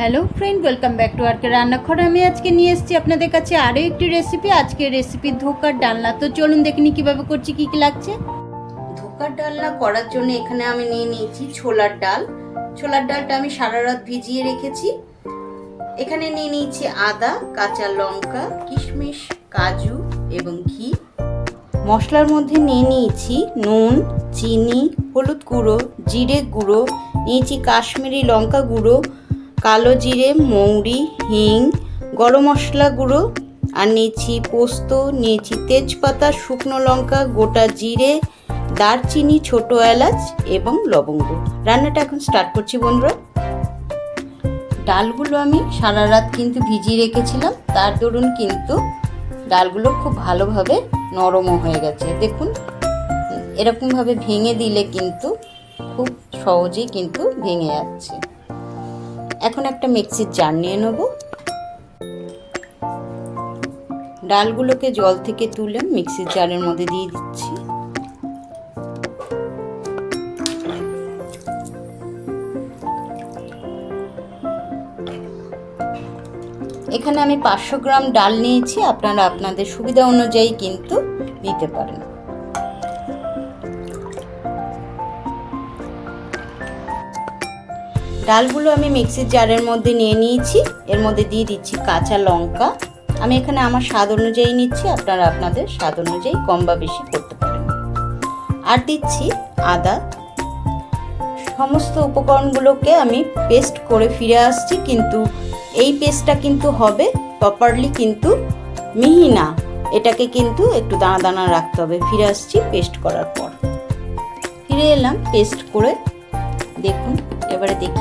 Hello friend welcome back to RK রান্নাঘর আমি আজকে নিয়ে এসেছি আপনাদের কাছে আরও একটি রেসিপি আজকে রেসিপি ধোকার ডালনা। তো চলুন দেখিনি কীভাবে করছি, কী কী লাগছে। ধোকার ডালনা করার জন্য এখানে আমি নিয়ে নিয়েছি ছোলার ডাল। ছোলার ডালটা আমি সারা রাত ভিজিয়ে রেখেছি। এখানে নিয়ে নিয়েছি আদা, কাঁচা লঙ্কা, কিশমিশ, কাজু এবং ঘি। মশলার মধ্যে নিয়ে নিয়েছি নুন, চিনি, হলুদ গুঁড়ো, জিরে গুঁড়ো, নিয়েছি কাশ্মীরি লঙ্কা গুঁড়ো কালো জিরে, মৌরি, হিং, গরম মশলা গুঁড়ো, আর নিয়েছি পোস্ত, নিয়েছি তেজপাতা, শুকনো লঙ্কা, গোটা জিরে, দারচিনি, ছোট এলাচ এবং লবঙ্গ। রান্নাটা এখন স্টার্ট করছি বন্ধুরা। ডালগুলো আমি সারা রাত কিন্তু ভিজিয়ে রেখেছিলাম। তার দরুন কিন্তু ডালগুলো খুব ভালোভাবে নরমও হয়ে গেছে। দেখুন, এরকমভাবে ভেঙে দিলে কিন্তু খুব সহজেই কিন্তু ভেঙে যাচ্ছে। এখন একটা মিক্সির জার নিয়ে নেব। ডালগুলোকে জল থেকে তুলে মিক্সির জারের মধ্যে দিয়ে দিচ্ছি। এখানে আমি পাঁচশো গ্রাম ডাল নিয়েছি, আপনারা আপনাদের সুবিধা অনুযায়ী কিন্তু দিতে পারেন। ডালগুলো আমি মিক্সির জারের মধ্যে নিয়ে নিয়েছি। এর মধ্যে দিয়ে দিচ্ছি কাঁচা লঙ্কা। আমি এখানে আমার স্বাদ অনুযায়ী নিচ্ছি, আপনারা আপনাদের স্বাদ অনুযায়ী কম বা বেশি করতে পারেন। আর দিচ্ছি আদা। সমস্ত উপকরণগুলোকে আমি পেস্ট করে ফিরে আসছি, কিন্তু এই পেস্টটা কিন্তু হবে প্রপারলি কিন্তু মিহি না। এটাকে কিন্তু একটু দানা দানা রাখতে হবে। ফিরে আসছি পেস্ট করার পর। ফিরে এলাম, পেস্ট করে দেখুন, এবারে দিই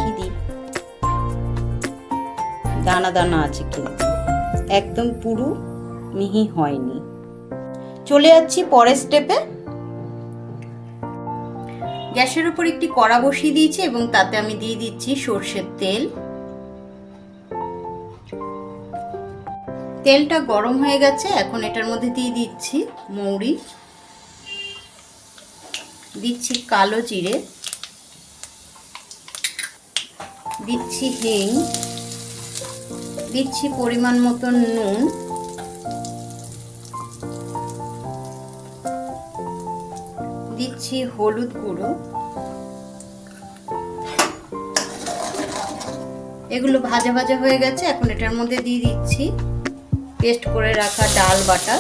দানা দানা আছে কিন্তু। একদম পুরু মিহি হয়নি। চলে যাচ্ছি পরের স্টেপে গ্যাসের উপর একটি কড়া বসিয়ে দিয়েছি এবং তাতে আমি দিয়ে দিচ্ছি সর্ষের তেল। তেলটা গরম হয়ে গেছে, এখন এটার মধ্যে দিয়ে দিচ্ছি মৌরি। দিচ্ছি কালো জিরে। দিচ্ছি হিং। দিচ্ছি পরিমাণ মতন নুন। দিচ্ছি হলুদ গুঁড়ো। এগুলো ভাজা ভাজা হয়ে গেছে, এখন এটার মধ্যে দিয়ে দিচ্ছি পেস্ট করে রাখা ডাল বাটা।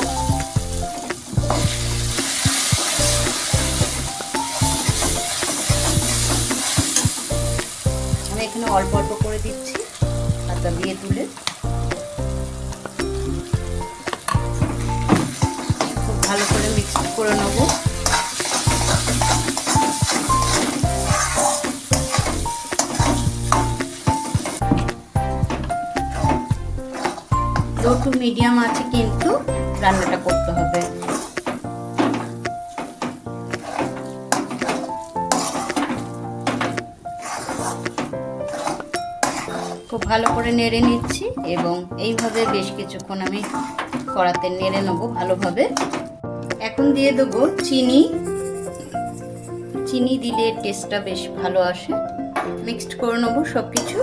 আমি এখানে অল্প অল্প করে দিচ্ছি, হাতা দিয়ে তুলে। করে নেব। লো টু মিডিয়াম আছে কিন্তু রান্নাটা করতে হবে। খুব ভালো করে নেড়ে নিচ্ছি এবং এইভাবে বেশ কিছুক্ষণ আমি কড়াতে নেড়ে নেব ভালোভাবে। এখন দিয়ে দেবো চিনি। চিনি দিলে টেস্টটা বেশ ভালো আসে। মিক্সড করে নেব সব কিছু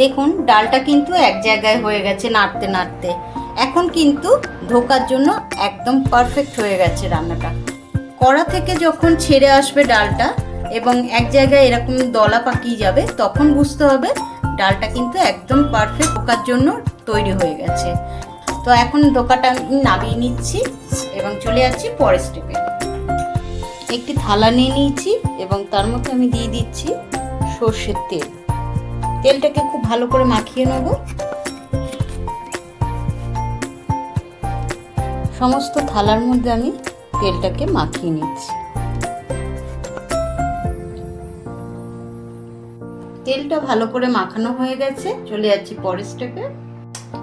দেখুন, ডালটা কিন্তু এক জায়গায় হয়ে গেছে নাড়তে নাড়তে। এখন কিন্তু ধোকার জন্য একদম পারফেক্ট হয়ে গেছে রান্নাটা। কড়া থেকে যখন ছেড়ে আসবে ডালটা এবং এক জায়গায় এরকম দলা পাকিয়ে যাবে, তখন বুঝতে হবে ডালটা কিন্তু একদম পারফেক্ট ধোকার জন্য তৈরি হয়ে গেছে। তো এখন ধোকাটা আমি নামিয়ে নিচ্ছি এবং চলে যাচ্ছি পরের স্টেপে একটি থালা নিয়ে নিয়েছি এবং তার মধ্যে আমি দিয়ে দিচ্ছি সর্ষের তেল। তেলটাকে খুব ভালো করে মাখিয়ে নেব। সমস্ত থালার মধ্যে আমি তেলটাকে মাখিয়ে নিচ্ছি। তেলটা ভালো করে মাখানো হয়ে গেছে। চলে যাচ্ছি পরের স্টেপে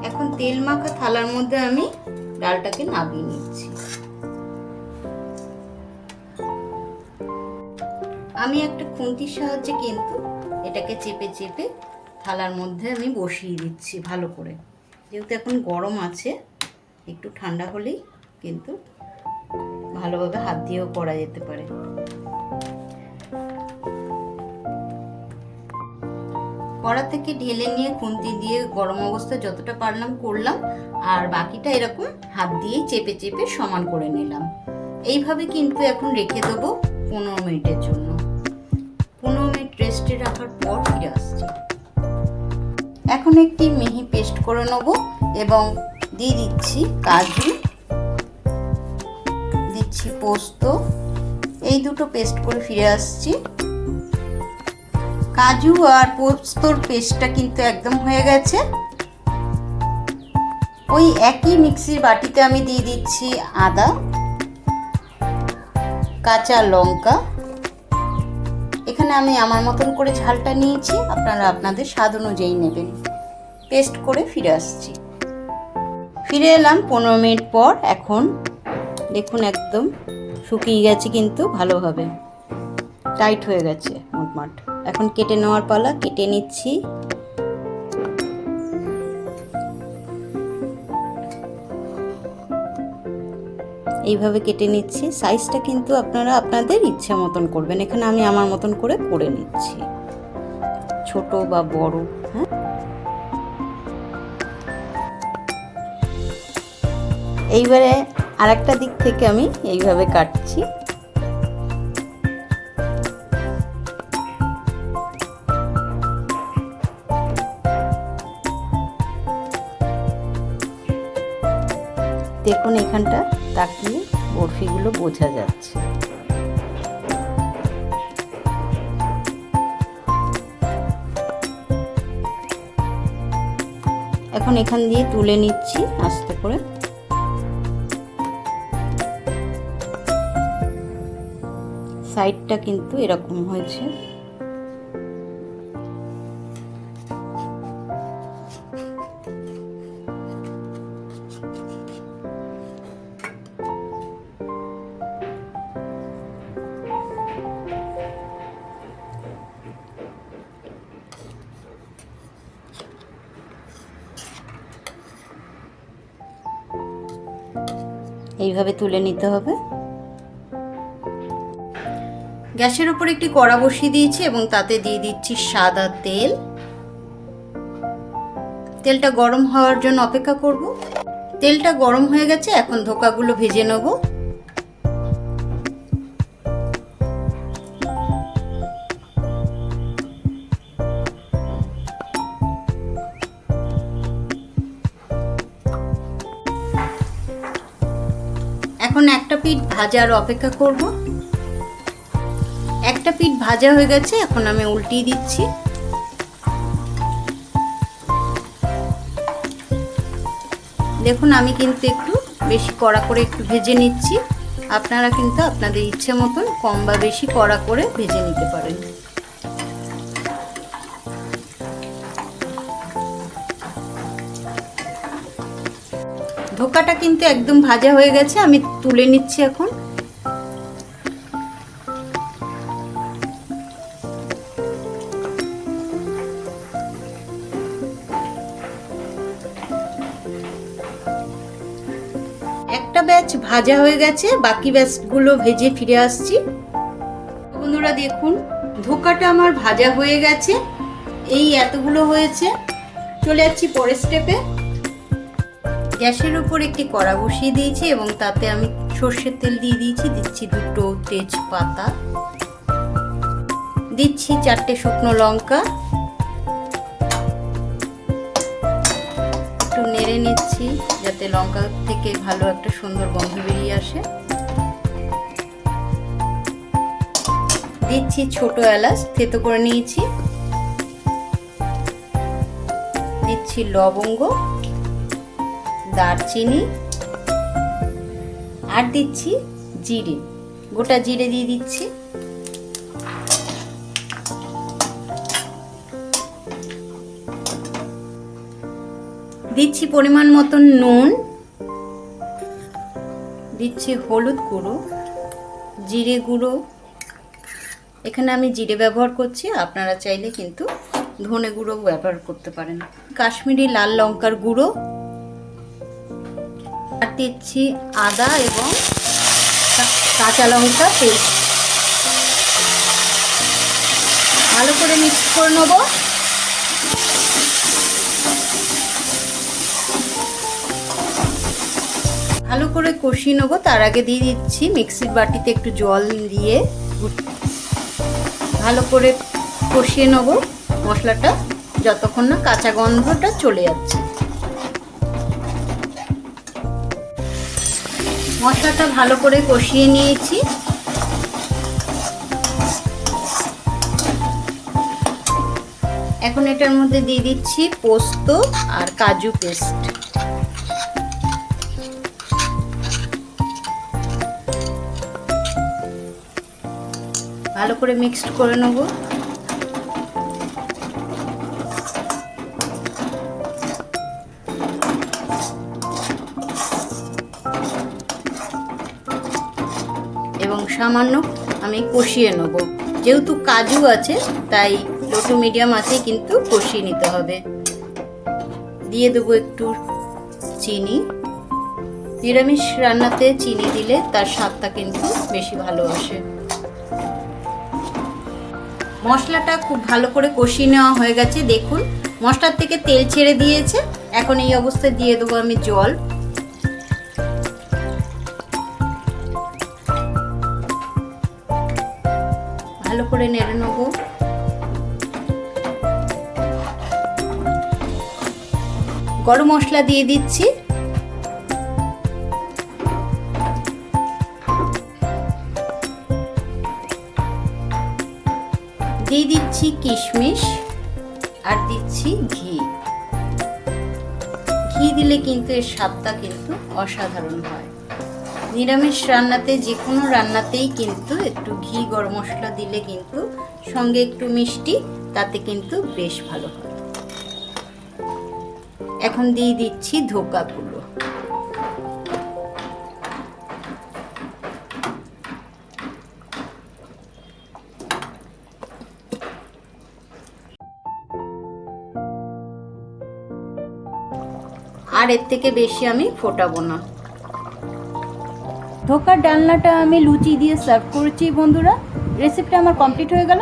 এখন তেল মাখা থালার মধ্যে আমি ডালটাকে নামিয়ে নিচ্ছি। আমি একটা খুন্তির সাহায্যে কিন্তু এটাকে চেপে চেপে থালার মধ্যে আমি বসিয়ে দিচ্ছি ভালো করে। যেহেতু এখন গরম আছে, একটু ঠান্ডা হলেই কিন্তু ভালোভাবে হাত দিয়েও করা যেতে পারে। কড়া থেকে ঢেলে নিয়ে খুন্তি দিয়ে গরম অবস্থায় যতটা পারলাম করলাম, আর বাকিটা এরকম হাত দিয়ে চেপে চেপে সমান করে নিলাম। এইভাবে কিন্তু এখন রেখে দেবো পনেরো মিনিটের জন্য। পনেরো মিনিট রেস্টে রাখার পর ফিরে আসছি। এখন একটি মিহি পেস্ট করে নেব এবং দিয়ে দিচ্ছি কাজু, দিচ্ছি পোস্ত। এই দুটো পেস্ট করে ফিরে আসছি। কাজু আর পোস্তর পেস্টটা কিন্তু একদম হয়ে গেছে। ওই একই মিক্সির বাটিতে আমি দিয়ে দিচ্ছি আদা, কাঁচা লঙ্কা। এখানে আমি আমার মতন করে ঝালটা নিয়েছি, আপনারা আপনাদের স্বাদ অনুযায়ী নেবেন। পেস্ট করে ফিরে আসছি। ফিরে এলাম পনেরো মিনিট পর, এখন দেখুন একদম শুকিয়ে গেছে কিন্তু ভালোভাবে। টাইট হয়ে গেছে মোটমাট। এখন কেটে নেওয়ার পালা, কেটে নিচ্ছি। এইভাবে কেটে নিচ্ছি। সাইজটা কিন্তু আপনারা আপনাদের ইচ্ছা মতন করবেন। এখানে আমি আমার মতন করে করে নিচ্ছি। ছোট বা বড় হ্যাঁ? এইবারে আরেকটা দিক থেকে আমি এইভাবে কাটছি। দেখুন এখানটা তাকিয়ে বরফিগুলো বোঝা যাচ্ছে। এখন এখান দিয়ে তুলে নিচ্ছি আস্তে করে। সাইডটা কিন্তু এরকম হয়েছে। এইভাবে তুলে নিতে হবে। গ্যাসের উপর একটি কড়া বসিয়ে দিয়েছি এবং তাতে দিয়ে দিচ্ছি সাদা তেল। তেলটা গরম হওয়ার জন্য অপেক্ষা করব। তেলটা গরম হয়ে গেছে, এখন ধোকাগুলো ভেজে নেব। ভাজার অপেক্ষা করব। একটা পিঠ ভাজা হয়ে গেছে, এখন আমি উল্টিয়ে দিচ্ছি। দেখুন, আমি কিন্তু একটু বেশি কড়া করে একটু ভেজে নিচ্ছি। আপনারা কিন্তু আপনাদের ইচ্ছে মতন কম বা বেশি কড়া করে ভেজে নিতে পারেন। ধোকাটা কিন্তু একদম ভাজা হয়ে গেছে, আমি তুলে নিচ্ছি এখন। একটা ব্যাচ ভাজা হয়ে গেছে, বাকি ব্যাচগুলো ভেজে ফিরে আসছি। বন্ধুরা দেখুন, ধোকাটা আমার ভাজা হয়ে গেছে, এই এতগুলো হয়েছে। চলে যাচ্ছি পরের স্টেপে গ্যাসের উপর একটি কড়া বসিয়ে দিয়েছি এবং তাতে আমি সর্ষের তেল দিয়ে দিয়েছি। দিচ্ছি দুটো তেজপাতা। দিচ্ছি চারটে শুকনো লঙ্কা। একটু নেড়ে নিচ্ছি যাতে লঙ্কা থেকে ভালো একটা সুন্দর গন্ধ বেরিয়ে আসে। দিচ্ছি ছোট এলাচ, থেতো করে নিয়েছি। দিচ্ছি লবঙ্গ। দারচিনি আর দিচ্ছি জিরে। গোটা জিরে দিয়ে দিচ্ছি। দিচ্ছি পরিমাণ মতন নুন। দিচ্ছি হলুদ গুঁড়ো, জিরে গুঁড়ো। এখানে আমি জিরে ব্যবহার করছি, আপনারা চাইলে কিন্তু ধনে গুঁড়ো ব্যবহার করতে পারেন। কাশ্মীরি লাল লঙ্কার গুঁড়ো। দিচ্ছি আদা এবং কাঁচা লঙ্কা পেস্ট। ভালো করে মিক্স করে নেব। ভালো করে কষিয়ে নেব। তার আগে দিয়ে দিচ্ছি মিক্সির বাটিতে একটু জল দিয়ে। ভালো করে কষিয়ে নেব। মশলাটা যতক্ষণ না কাঁচা গন্ধটা চলে যাচ্ছে। মশলাটা ভালো করে কষিয়ে নিয়েছি। এখন এটার মধ্যে দিয়ে দিচ্ছি পোস্ত আর কাজু পেস্ট। ভালো করে মিক্সড করে নেব। সামান্য আমি কষিয়ে নেব। যেহেতু কাজু আছে, তাই লো মিডিয়াম আছে, কিন্তু কষিয়ে নিতে হবে। দিয়ে দেবো একটু চিনি। নিরামিষ রান্নাতে চিনি দিলে তার স্বাদটা কিন্তু বেশি ভালো আসে। মশলাটা খুব ভালো করে কষিয়ে নেওয়া হয়ে গেছে। দেখুন, মশলার থেকে তেল ছেড়ে দিয়েছে। এখন এই অবস্থায় দিয়ে দেবো আমি জল। করে নেড়ে নেব। গরম মশলা দিয়ে দিচ্ছি। দিয়ে দিচ্ছি কিশমিশ আর দিচ্ছি ঘি। ঘি দিলে কিন্তু এর স্বাদটা কিন্তু অসাধারণ হয়। নিরামিষ রান্নাতে যে কোনো রান্নাতেই কিন্তু একটু ঘি, গরম মশলা দিলে কিন্তু সঙ্গে একটু মিষ্টি, তাতে কিন্তু বেশ ভালো হয়। এখন দিয়ে দিচ্ছি ধোকাগুলো। আর এর থেকে বেশি আমি ফোটাবো না। ধোকার ডালনাটা আমি লুচি দিয়ে সার্ভ করেছি, বন্ধুরা। রেসিপিটা আমার কমপ্লিট হয়ে গেল।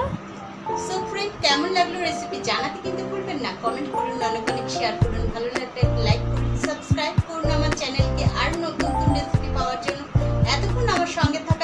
সো ফ্রেন্ড কেমন লাগল রেসিপি জানাতে কিন্তু ভুলবেন না। কমেন্ট করুন অনেক অনেক শেয়ার করুন। ভালো লাগলে লাইক করুন সাবস্ক্রাইব করুন আমার চ্যানেলকে আর নতুন নতুন রেসিপি পাওয়ার জন্য। এতক্ষণ আমার সঙ্গে থাকুন।